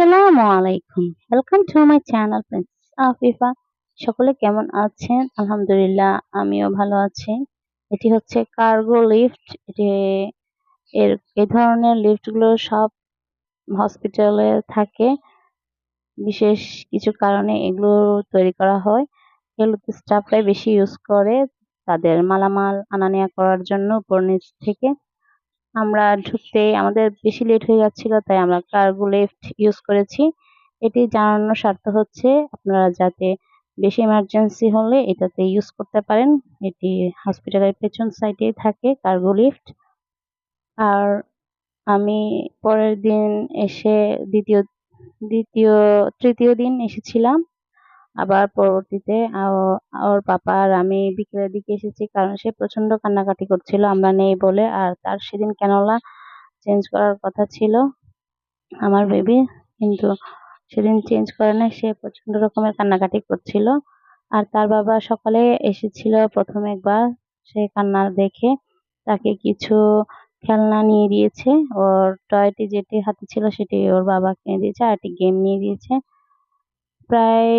আসসালামু আলাইকুম। Welcome to my channel princess Afifa, সকলে কেমন আছেন? আলহামদুলিল্লাহ, আমিও ভালো আছি। এটি হচ্ছে কার্গো লিফট এটি এর এই ধরনের লিফটগুলো সব হসপিটালে থাকে। বিশেষ কিছু কারণে এগুলো তৈরি করা হয়। এগুলোতে স্টাফরাই বেশি ইউজ করে। তাদের মালামাল আনা নেওয়া করার জন্য উপর নিচ থেকে। আমরা ঢুকতে আমাদের বেশি লেট হয়ে যাচ্ছিল, তাই আমরা কার্গো লিফট ইউজ করেছি। এটি জানানোর স্বার্থ হচ্ছে আপনারা যাতে বেশি এমার্জেন্সি হলে এটাতে ইউজ করতে পারেন। এটি হসপিটালের পেছন সাইডে থাকে কার্গো লিফট আর আমি পরের দিন এসে দ্বিতীয় দ্বিতীয়, তৃতীয় দিন এসেছিলাম। আবার পরবর্তীতে ওর পাপা আর আমি বিকেলের দিকে এসেছি কারণ সে প্রচণ্ড কান্নাকাটি করছিল, আমরা নেই বলে। আর তার সেদিন ক্যানোলা চেঞ্জ করার কথা ছিল আমার বেবি, কিন্তু সেদিন চেঞ্জ করে না সে প্রচণ্ড রকমের কান্নাকাটি করছিল। আর তার বাবা সকালে এসেছিল প্রথম একবার, সে কান্না দেখে তাকে কিছু খেলনা নিয়ে দিয়েছে। ওর টয়টি যেটি হাতে ছিল সেটি ওর বাবা কিনে দিয়েছে, আর একটি গেম নিয়ে দিয়েছে। প্রায়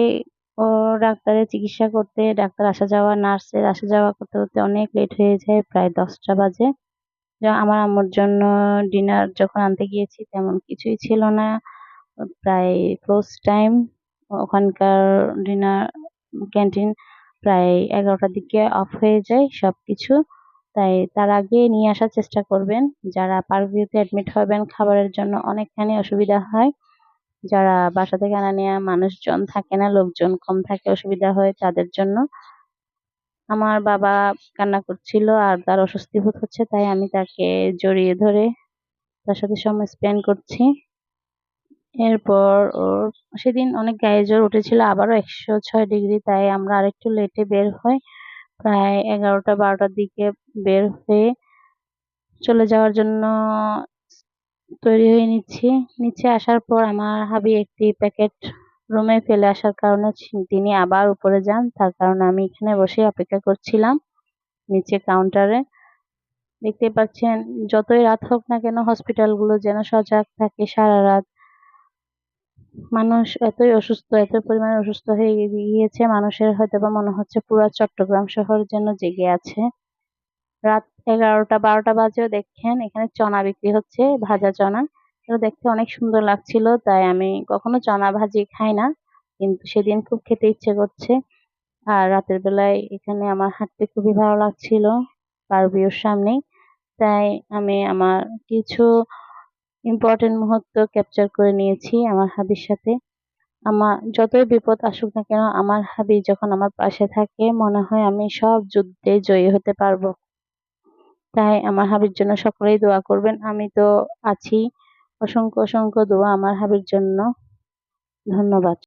ও ডাক্তারের চিকিৎসা করতে, ডাক্তার আসা যাওয়া, নার্সের আসা যাওয়া করতে করতে অনেক লেট হয়ে যায়, প্রায় দশটা বাজে। আমার আম্মুর জন্য ডিনার যখন আনতে গিয়েছি তেমন কিছুই ছিল না। প্রায় ক্লোজ টাইম ওখানকার ডিনার ক্যান্টিন প্রায় এগারোটার দিকে অফ হয়ে যায় সব কিছু তাই তার আগে নিয়ে আসার চেষ্টা করবেন। যারা পারভিউতে অ্যাডমিট হবেন, খাবারের জন্য অনেকখানি অসুবিধা হয়। যারা বাসা থেকে আনা নেওয়া মানুষজন থাকে না, লোকজন কম থাকে, অসুবিধা হয় তাদের জন্য। আমার বাবা কান্না করছিল আর তার অস্বস্তি বোধ হচ্ছে, তাই আমি তাকে জড়িয়ে ধরে তার সাথে সময় স্পেন্ড করছি। এরপর ওর সেদিন অনেক গায়ে জ্বর উঠেছিল, আবারও একশো ছয় ডিগ্রি, তাই আমরা আরেকটু লেটে বের হই। প্রায় এগারোটা, বারোটার দিকে বের হয়ে চলে যাওয়ার জন্য তৈরি হয়ে নিচ্ছি। নিচে আসার পর আমার হাবি একটি প্যাকেট রুমে ফেলে আসার কারণে তিনি আবার উপরে যান। তার কারণে আমি এখানে বসে অপেক্ষা করছিলাম নিচে কাউন্টারে দেখতে পাচ্ছেন, যতই রাত হোক না কেন হসপিটালগুলো যেন সজাগ থাকে সারা রাত। মানুষ এতই অসুস্থ এত পরিমাণে অসুস্থ হয়ে গিয়েছে, মানুষের হয়তো বা মনে হচ্ছে পুরো চট্টগ্রাম শহর যেন জেগে আছে। রাত এগারোটা, বারোটা বাজেও দেখেন এখানে চনা বিক্রি হচ্ছে, ভাজা চনা। এটা দেখতে অনেক সুন্দর লাগছিল, তাই আমি কখনো চনা ভাজি খাই না, কিন্তু সেদিন খুব খেতে ইচ্ছে করছে। আর রাতের বেলায় এখানে আমার হাঁটতে খুবই ভালো লাগছিল, পারভিউর সামনে তাই আমি আমার কিছু ইম্পর্টেন্ট মুহূর্ত ক্যাপচার করে নিয়েছি আমার হাবির সাথে। আমার যতই বিপদ আসুক না কেন, আমার হাবি যখন আমার পাশে থাকে, মনে হয় আমি সব যুদ্ধে জয়ী হতে পারব। তাই আমার হাবির জন্য সকলেই দোয়া করবেন। আমি তো আছি। অসংখ্য অসংখ্য দোয়া আমার হাবির জন্য। ধন্যবাদ।